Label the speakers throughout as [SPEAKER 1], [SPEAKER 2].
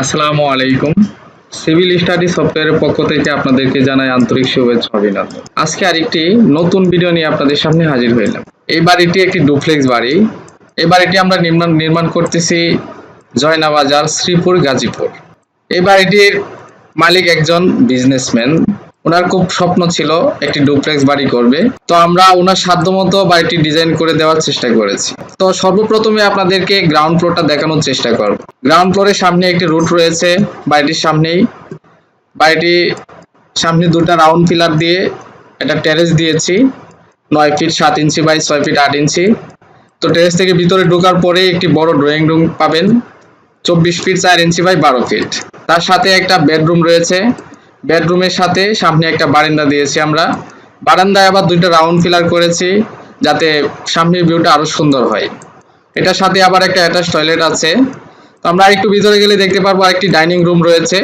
[SPEAKER 1] আসসালামু আলাইকুম। Civil study সফটওয়্যারের পক্ষ থেকে আপনাদেরকে জানাই আন্তরিক শুভেচ্ছা অভিনন্দন। আজকে আরেকটি নতুন ভিডিও নিয়ে আপনাদের সামনে হাজির হইলাম। এই বাড়িটি একটি ডুপ্লেক্স বাড়ি। এই বাড়িটি আমরা নির্মাণ নির্মাণ করতেছি জয়নাবাজার শ্রীপুর গাজীপুর। এই বাড়িটির মালিক একজন বিজনেসম্যান। ওনার খুব স্বপ্ন ছিল একটি ডুপ্লেক্স বাড়ি করবে। তো আমরা ওনার সাধ্যমতো বাড়িটি ডিজাইন করে দেওয়ার চেষ্টা করেছি। তো সর্বপ্রথমে আপনাদেরকে গ্রাউন্ড ফ্লোরটা দেখানোর চেষ্টা করব। গ্রাউন্ড ফ্লোরের সামনে একটি রুট রয়েছে বাড়িটির সামনেই। বাড়িটি সামনে দুটো রাউন্ড পিলার দিয়ে একটা টেরেস দিয়েছি। নয় ফিট সাত ইঞ্চি বাই ছয় ফিট আট ইঞ্চি। তো টেরেস থেকে ভিতরে ঢোকার পরে একটি বড় ড্রয়িং রুম পাবেন। চব্বিশ ফিট চার ইঞ্চি বাই বারো ফিট। তার সাথে একটা বেডরুম রয়েছে। বেডরুমের সাথে সামনে একটা বারান্দা দিয়েছি আমরা। বারান্দায় আবার দুইটা রাউন্ড ফিলার করেছি যাতে সামনের ভিউটা আরও সুন্দর হয়। এটার সাথে আবার একটা অ্যাটাচ টয়লেট আছে। তো আমরা একটু ভিতরে গেলে দেখতে পারব আরেকটি ডাইনিং রুম রয়েছে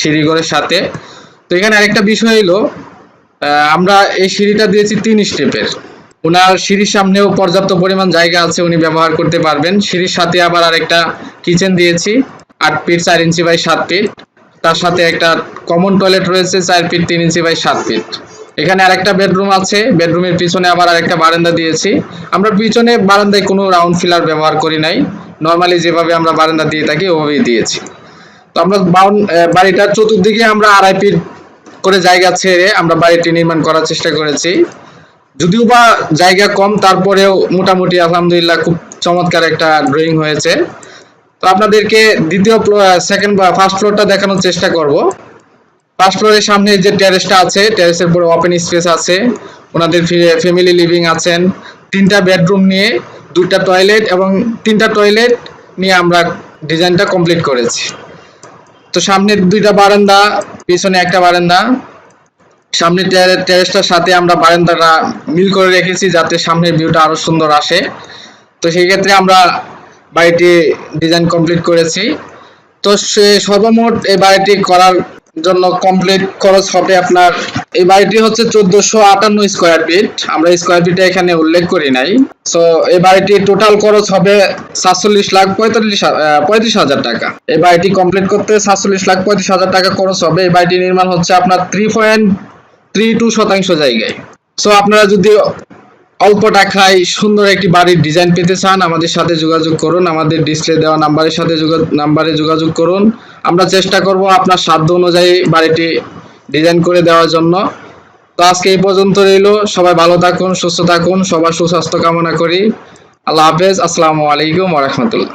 [SPEAKER 1] সিঁড়িঘরের সাথে। তো এখানে আরেকটা বিষয় হলো আমরা এই সিঁড়িটা দিয়েছি তিন স্টেপের। ওনার সিঁড়ির সামনেও পর্যাপ্ত পরিমাণ জায়গা আছে, উনি ব্যবহার করতে পারবেন। সিঁড়ির সাথে আবার আরেকটা কিচেন দিয়েছি, আট ফিট চার ইঞ্চি বাই সাত ফিট তার সাথে একটা কমন টয়লেট রয়েছে চার ফিট তিন ইঞ্চি বাই সাত ফিট এখানে আরেকটা বেডরুম আছে বেডরুমের পিছনে আবার আরেকটা বারান্দা দিয়েছি। আমরা পিছনে বারান্দায় কোনো রাউন্ড ফিলার ব্যবহার করি নাই। নর্মালি যেভাবে আমরা বারান্দা দিয়ে থাকি, ওভাবেই দিয়েছি। তো আমরা বাড়িটার চতুর্দিকে আমরা আড়াই ফিট করে জায়গা ছেড়ে আমরা বাড়িটি নির্মাণ করার চেষ্টা করেছি। যদিও বা জায়গা কম, তারপরেও মোটামুটি আলহামদুলিল্লাহ খুব চমৎকার একটা ড্রয়িং হয়েছে। তো আপনাদেরকে দ্বিতীয় সেকেন্ড বা ফার্স্ট ফ্লোরটা দেখানোর চেষ্টা করব। ফার্স্ট ফ্লোরের সামনে যে টেরেসটা আছে টেরেসের পুরো ওপেন স্পেস আছে, ওনাদের ফ্যামিলি লিভিং আছেন। তিনটা বেডরুম নিয়ে, দুইটা টয়লেট এবং তিনটা টয়লেট নিয়ে আমরা ডিজাইনটা কমপ্লিট করেছি। তো সামনে দুইটা বারান্দা, পিছনে একটা বারান্দা। সামনে টেরেসটার সাথে আমরা বারান্দাটা মিল করে রেখেছি যাতে সামনের ভিউটা আরও সুন্দর আসে। তো সেই ক্ষেত্রে আমরা বাড়িটি ডিজাইন কমপ্লিট করেছি। তো সে সর্বমোট এই বাড়িটি করার জন্য কমপ্লিট খরচ হবে আপনার, এই বাড়িটি হচ্ছে চোদ্দশো আটান্ন স্কোয়ার ফিট আমরা স্কোয়ার ফিটে এখানে উল্লেখ করি নাই। সো এই বাড়িটি টোটাল খরচ হবে সাতচল্লিশ লাখ পঁয়তাল্লিশ পঁয়ত্রিশ হাজার টাকা। এই বাড়িটি কমপ্লিট করতে সাতচল্লিশ লাখ পঁয়ত্রিশ হাজার টাকা খরচ হবে। এই বাড়িটি নির্মাণ হচ্ছে আপনার থ্রি পয়েন্ট থ্রি টু শতাংশ জায়গায়। সো আপনারা যদি অল্প টাকায় সুন্দর একটি বাড়ির ডিজাইন পেতে চান, আমাদের সাথে যোগাযোগ করুন। আমাদের ডিসপ্লে দেওয়া নাম্বারের সাথে নাম্বারে যোগাযোগ করুন। আমরা চেষ্টা করব আপনার সাধ্য অনুযায়ী বাড়িটি ডিজাইন করে দেওয়ার জন্য। তো আজকে এই পর্যন্ত রইল। সবাই ভালো থাকুন, সুস্থ থাকুন, সবার সুস্বাস্থ্য কামনা করি। আল্লাহ হাফেজ। আসসালামু আলাইকুম রাহমাতুল্লাহ।